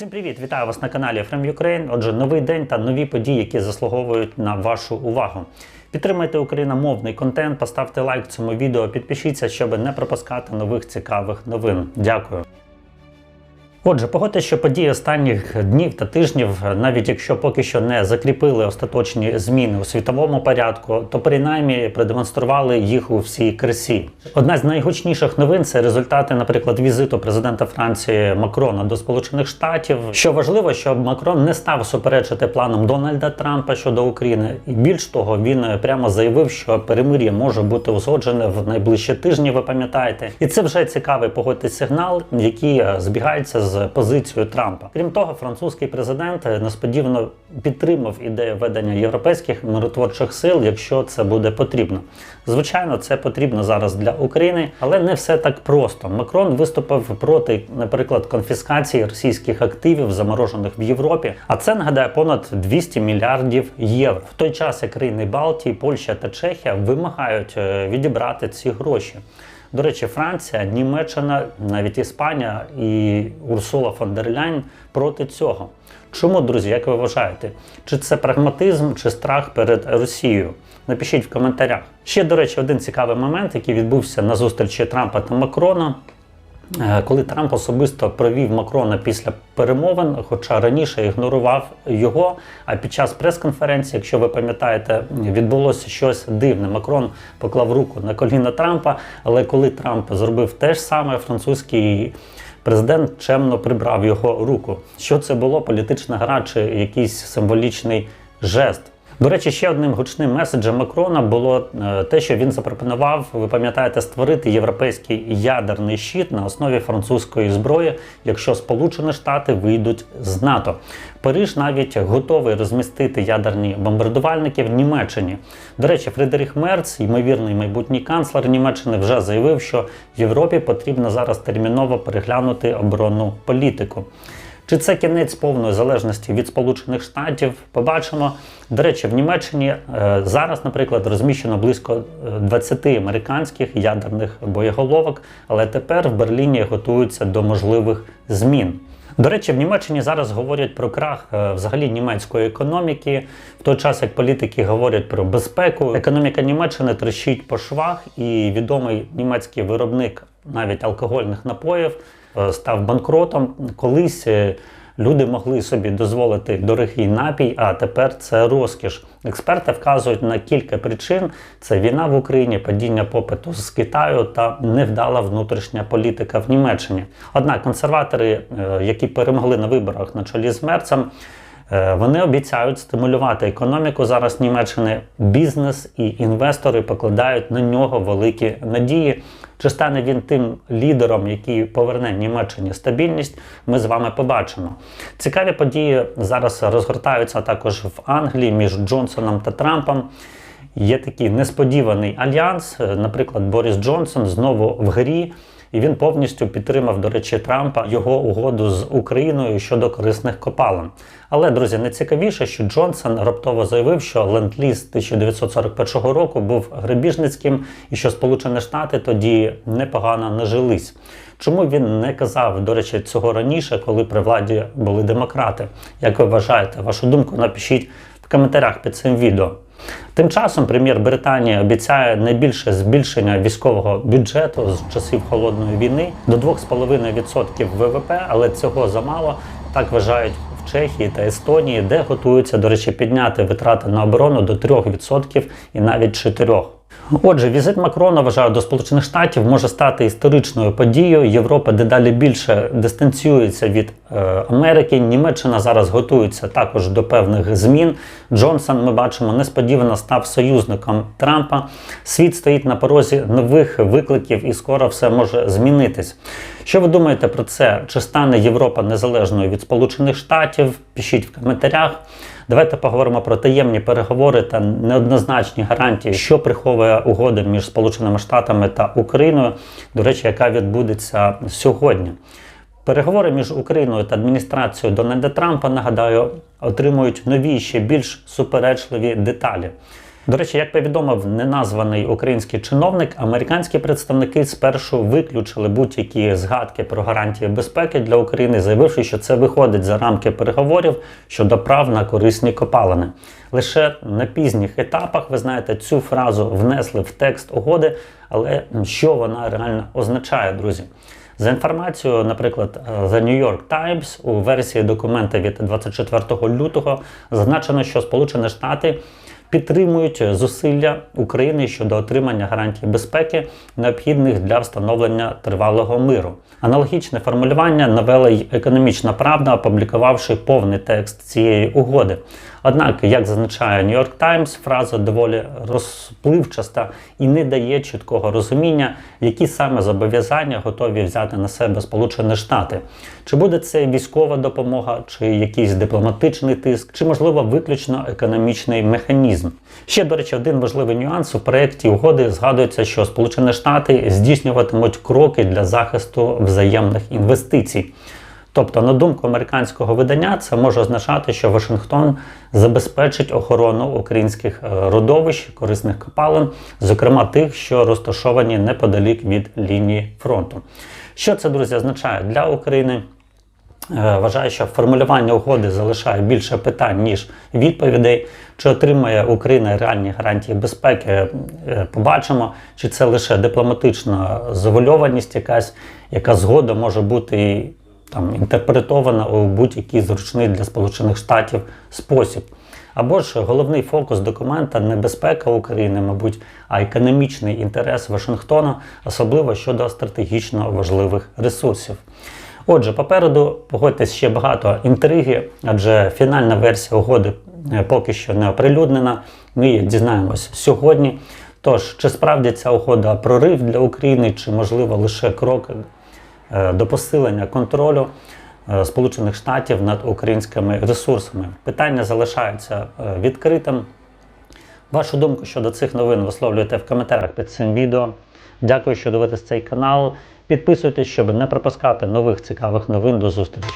Всім привіт! Вітаю вас на каналі From Ukraine. Отже, новий день та нові події, які заслуговують на вашу увагу. Підтримайте україномовний контент, поставте лайк цьому відео, підпишіться, щоб не пропускати нових цікавих новин. Дякую. Отже, погодьте, що події останніх днів та тижнів, навіть якщо поки що не закріпили остаточні зміни у світовому порядку, то принаймні продемонстрували їх у всій красі. Одна з найгучніших новин це результати, наприклад, візиту президента Франції Макрона до Сполучених Штатів. Що важливо, щоб Макрон не став суперечити планам Дональда Трампа щодо України, і більш того, він прямо заявив, що перемир'я може бути узгоджене в найближчі тижні. Ви пам'ятаєте, і це вже цікавий погодьтесь сигнал, який е, збігається з позицією Трампа. Крім того, французький президент е, несподівано підтримав ідею ведення європейських миротворчих сил, якщо це буде потрібно. Звичайно, це потрібно зараз для України, але не все так просто. Макрон виступив проти, наприклад, конфіскації російських активів, заморожених в Європі. А це нагадає понад 200 мільярдів євро. В той час як країни Балтії, Польща та Чехія вимагають е, відібрати ці гроші. До речі, Франція, Німеччина, навіть Іспанія і Урсула фон дер Ляйн проти цього. Чому, друзі, як ви вважаєте? Чи це прагматизм, чи страх перед Росією? Напишіть в коментарях. Ще, до речі, один цікавий момент, який відбувся на зустрічі Трампа та Макрона. Е, Коли Трамп особисто провів Макрона після перемовин, хоча раніше ігнорував його. А під час прес-конференції, якщо ви пам'ятаєте, відбулося щось дивне. Макрон поклав руку на коліна Трампа, але коли Трамп зробив те ж саме, французький президент чемно прибрав його руку. Що це було? Політична гра чи якийсь символічний жест? До речі, ще одним гучним меседжем Макрона було е, те, що він запропонував, ви пам'ятаєте, створити європейський ядерний щит на основі французької зброї, якщо Сполучені Штати вийдуть з НАТО. Париж навіть готовий розмістити ядерні бомбардувальники в Німеччині. До речі, Фредерік Мерц, ймовірний майбутній канцлер Німеччини, вже заявив, що Європі потрібно зараз терміново переглянути оборонну політику. Чи це кінець повної залежності від Сполучених Штатів? Побачимо. До речі, в Німеччині е, зараз, наприклад, розміщено близько е, 20 американських ядерних боєголовок, але тепер в Берліні готуються до можливих змін. До речі, в Німеччині зараз говорять про крах е, взагалі німецької економіки, в той час як політики говорять про безпеку. Економіка Німеччини трещить по швах, і відомий німецький виробник навіть алкогольних напоїв е, став банкротом. Колись е, люди могли собі дозволити дорогий напій, а тепер це розкіш. Експерти вказують на кілька причин: це війна в Україні, падіння попиту з Китаю та невдала внутрішня політика в Німеччині. Однак консерватори, е, які перемогли на виборах на чолі з Мерцем, Е, Вони обіцяють стимулювати економіку зараз Німеччини. Бізнес і інвестори покладають на нього великі надії. Чи стане він тим лідером, який поверне Німеччині стабільність? Ми з вами побачимо. Цікаві події зараз розгортаються також в Англії між Джонсоном та Трампом. Є такий несподіваний альянс. Е, Наприклад, Борис Джонсон знову в грі. І він повністю підтримав, до речі, Трампа його угоду з Україною щодо корисних копалин. Але, друзі, найцікавіше, що Джонсон раптово заявив, що ленд-ліз 1941 року був грабіжницьким і що Сполучені Штати тоді непогано нажились. Чому він не казав, до речі, цього раніше, коли при владі були демократи? Як ви вважаєте? Вашу думку напишіть коментарях під цим відео. Тим часом прем'єр Британії обіцяє найбільше збільшення військового бюджету з часів холодної війни до 2,5% ВВП, але цього замало. Так вважають в Чехії та Естонії, де готуються, до речі, підняти витрати на оборону до 3% і навіть 4%. Отже, візит Макрона вважаю до Сполучених Штатів може стати історичною подією. Європа дедалі більше дистанціюється від е, Америки. Німеччина зараз готується також до певних змін. Джонсон, ми бачимо, несподівано став союзником Трампа. Світ стоїть на порозі нових викликів, і скоро все може змінитись. Що ви думаєте про це? Чи стане Європа незалежною від Сполучених Штатів? Пишіть в коментарях. Давайте поговоримо про таємні переговори та неоднозначні гарантії, що приховує угода між Сполученими Штатами та Україною, до речі, яка відбудеться сьогодні. Переговори між Україною та адміністрацією Дональда Трампа, нагадаю, отримують нові ще більш суперечливі деталі. До речі, як повідомив неназваний український чиновник, американські представники спершу виключили будь-які згадки про гарантії безпеки для України, заявивши, що це виходить за рамки переговорів щодо прав на корисні копалини. Лише на пізніх етапах, ви знаєте, цю фразу внесли в текст угоди, але що вона реально означає, друзі? За інформацією, наприклад, The New York Times у версії документа від 24 лютого зазначено, що Сполучені Штати підтримують зусилля України щодо отримання гарантій безпеки, необхідних для встановлення тривалого миру. Аналогічне формулювання навела й економічна правда, опублікувавши повний текст цієї угоди. Однак, як зазначає New York Times, фраза доволі розпливчаста і не дає чіткого розуміння, які саме зобов'язання готові взяти на себе Сполучені Штати. Чи буде це військова допомога, чи якийсь дипломатичний тиск, чи можливо виключно економічний механізм. Ще, до речі, один важливий нюанс у проєкті угоди згадується, що Сполучені Штати здійснюватимуть кроки для захисту взаємних інвестицій. Тобто, на думку американського видання, це може означати, що Вашингтон забезпечить охорону українських е, родовищ, корисних копалин, зокрема тих, що розташовані неподалік від лінії фронту. Що це, друзі, означає для України? Е, Вважаю, що формулювання угоди залишає більше питань, ніж відповідей. Чи отримає Україна реальні гарантії безпеки? Е, Побачимо, чи це лише дипломатична завольованість, якась, яка згода може бути там інтерпретована у будь-який зручний для Сполучених Штатів спосіб. Або ж головний фокус документа не безпека України, мабуть, а економічний інтерес Вашингтона, особливо щодо стратегічно важливих ресурсів. Отже, попереду погодьтесь ще багато інтриги, адже фінальна версія угоди е, поки що не оприлюднена. Ми її дізнаємось сьогодні. Тож, чи справді ця угода прорив для України, чи можливо лише крок до посилення контролю е, Сполучених Штатів над українськими ресурсами? Питання залишається е, відкритим. Вашу думку щодо цих новин висловлюйте в коментарях під цим відео. Дякую, що дивитесь цей канал. Підписуйтесь, щоб не пропускати нових цікавих новин. До зустрічі!